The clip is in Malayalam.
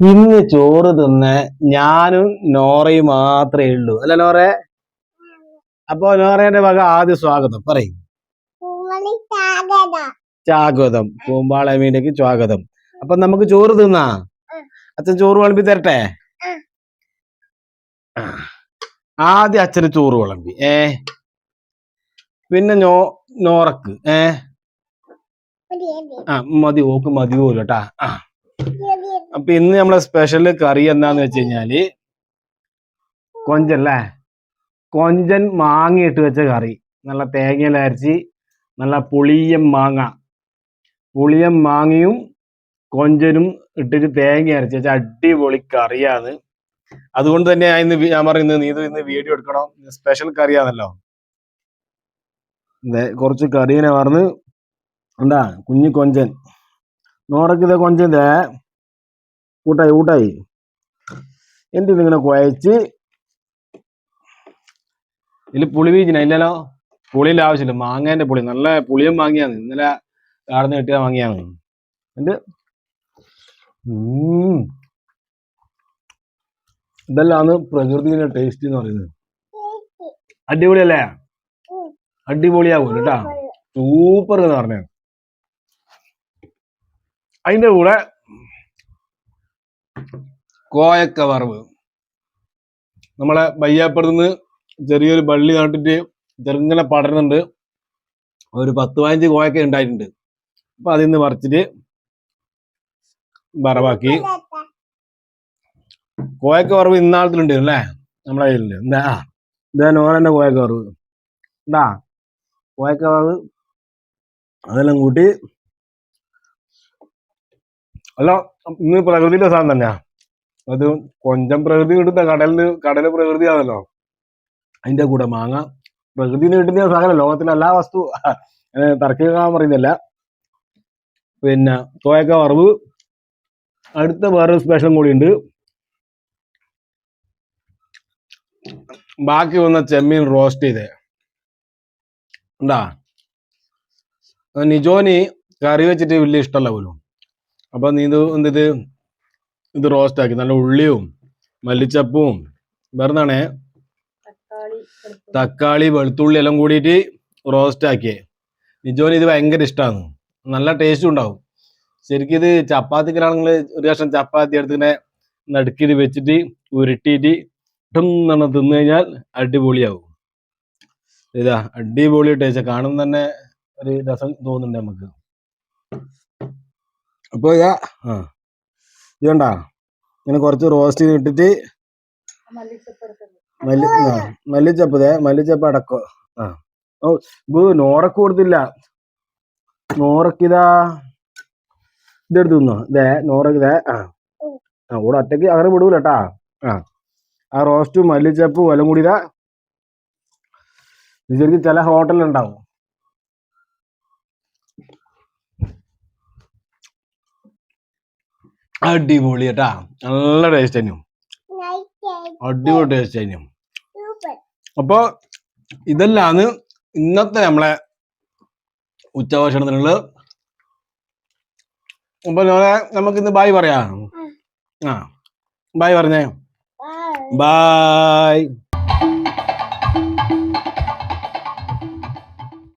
ഇന്ന് ചോറ് തിന്ന് ഞാനും നോറയും മാത്രമേ ഉള്ളൂ. അല്ല നോറെ? അപ്പൊ നോറയുടെ വക ആദ്യ സ്വാഗതം. പറയും. സ്വാഗതം. പൂമ്പാളമീനക്ക് സ്വാഗതം. അപ്പൊ നമുക്ക് ചോറ് തിന്നാ? അച്ഛൻ ചോറ് വിളമ്പി തരട്ടെ. ആദ്യം അച്ഛന് ചോറ് വിളമ്പി. ഏ? പിന്നെ നോ നോറക്ക്. ഏ? ആ മതി. ഓക്ക് മതി പോലും കേട്ടാ. ആ. അപ്പൊ ഇന്ന് നമ്മളെ സ്പെഷ്യൽ കറി എന്താന്ന് വെച്ച് കഴിഞ്ഞാൽ കൊഞ്ചല്ലേ? കൊഞ്ചൻ മാങ്ങ ഇട്ട് വെച്ച കറി. നല്ല തേങ്ങയിൽ അരച്ച് നല്ല പുളിയൻ മാങ്ങ. പുളിയൻ മാങ്ങയും കൊഞ്ചനും ഇട്ടിട്ട് തേങ്ങ അരച്ച് വെച്ച അടിപൊളി കറിയാണ്. അതുകൊണ്ട് തന്നെ ഇന്ന് ഞാൻ പറയുന്നത് നീ ഇന്ന് വീഡിയോ എടുക്കണം? സ്പെഷ്യൽ കറിയാണല്ലോ. കുറച്ച് കറിനെ പറഞ്ഞ് ഉണ്ടാ കുഞ്ഞു കൊഞ്ചൻ. നോറക്ക് ഇതേ കൂട്ടായി കൂട്ടായി എന്നിട്ട് ഇതിങ്ങനെ കുഴച്ച്? ഇതിൽ പുളി വീഞ്ഞിന ഇല്ലല്ലോ പുളിയുടെ ആവശ്യമില്ല. മാങ്ങേന്റെ പുളി. നല്ല പുളിയും വാങ്ങിയാന്ന് ഇന്നലെ കാർന്ന് കിട്ടിയ വാങ്ങിയാന്ന് എന്ത്? ഇതെല്ലാന്ന് പ്രകൃതിയുടെ ടേസ്റ്റ് എന്ന് പറയുന്നത്. അടിപൊളിയല്ലേ? അടിപൊളിയാവും കേട്ടാ. സൂപ്പർ എന്ന് പറഞ്ഞ അതിന്റെ കൂടെ കോയക്ക വറവ്. നമ്മളെ ബയ്യാപ്പുറത്ത് ചെറിയൊരു ബള്ളി നട്ടിട്ട് ചെറുങ്ങനെ പടരുന്നുണ്ട്. ഒരു പത്ത് പതിനഞ്ച് കോയക്ക ഉണ്ടായിട്ടുണ്ട്. അപ്പൊ അതിൽ നിന്ന് പറിച്ചിട്ട് വറവാക്കി. കോയക്ക വറവ് ഇന്നാളത്തിലുണ്ട് അല്ലേ? നമ്മളെ കയ്യിലുണ്ട്. എന്താ? ഇതാ നോറന്റെ കോയക്ക വറവ്. എന്താ കോയക്ക വറവ്. അതെല്ലാം കൂട്ടി. അല്ല ഇന്ന് പ്രകൃതിയുടെ സാധനം തന്നെയാ. അത് കൊഞ്ചം പ്രകൃതി കിട്ടുന്ന കടലിന് കടൽ പ്രകൃതിയാണല്ലോ. അതിന്റെ കൂടെ മാങ്ങ. പ്രകൃതിന് കിട്ടുന്ന സാധനം ലോകത്തിലെ എല്ലാ വസ്തു തർക്കിക്കാൻ പറയുന്നില്ല. പിന്നെ തോയക്ക വറവ്. അടുത്ത വേറൊരു സ്പെഷ്യൽ കൂടി ഉണ്ട്. ബാക്കി വന്ന ചെമ്മീൻ റോസ്റ്റ് ചെയ്തേ. ഉണ്ടാ? നിജോനി കറി വെച്ചിട്ട് വലിയ ഇഷ്ടമല്ല പോലും. അപ്പൊ നീ ഇത് എന്തിത് ഇത് റോസ്റ്റ് ആക്കി. നല്ല ഉള്ളിയും മല്ലിച്ചപ്പും വേറെന്താണേ? തക്കാളി വെളുത്തുള്ളി. എല്ലാം കൂടിയിട്ട് റോസ്റ്റ് ആക്കിയേ നിജോന് ഇത് ഭയങ്കര ഇഷ്ടമാണ് നല്ല ടേസ്റ്റും ഉണ്ടാവും. ശരിക്കും ഇത് ചപ്പാത്തിക്കാണെങ്കിൽ ഒരു കഷ്ണം ചപ്പാത്തി എടുത്തിങ്ങനെ നടുക്കിത് വെച്ചിട്ട് ഉരുട്ടിയിട്ട് ഇട്ടെന്നാണ് തിന്നു കഴിഞ്ഞാൽ അടിപൊളിയാവും. ഇതാ അടിപൊളി ടേസ്റ്റ് കാണുമ്പോൾ തന്നെ ഒരു രസം തോന്നുന്നുണ്ട് നമുക്ക്. അപ്പൊ ഇതാ ആ. ഇത് കണ്ടാ? ഇങ്ങനെ കുറച്ച് റോസ്റ്റ് ഇട്ടിട്ട് മല്ലി ആ മല്ലിച്ചപ്പ് മല്ലിച്ചപ്പ് അടക്കോ. ആ. ഓ ഇത് നോറക്ക് കൊടുത്തില്ല. നോറക്കിതാ ഇതെടുത്ത് തിന്നോ. ദേ നോറക്കിതേ ആ. ആ ഒറ്റയ്ക്ക് അങ്ങനെ വിടൂല കേട്ടാ ആ. ആ റോസ്റ്റും മല്ലിച്ചപ്പും എല്ലാം കൂടി ഇതാ. ഇത് ശരിക്കും ചില ഹോട്ടലിലുണ്ടാവും അടിപൊളി കേട്ടാ. നല്ല ടേസ്റ്റ് തന്നെയും അടിപൊളി ടേസ്റ്റ് തന്നെയും അപ്പൊ ഇതെല്ലാന്ന് ഇന്നത്തെ നമ്മളെ ഉച്ചഭക്ഷണത്തിനുള്ളത് അപ്പൊ നമുക്ക് ഇന്ന് ബായ് പറയാ. ആ. ബായ് പറഞ്ഞേ. ബായ്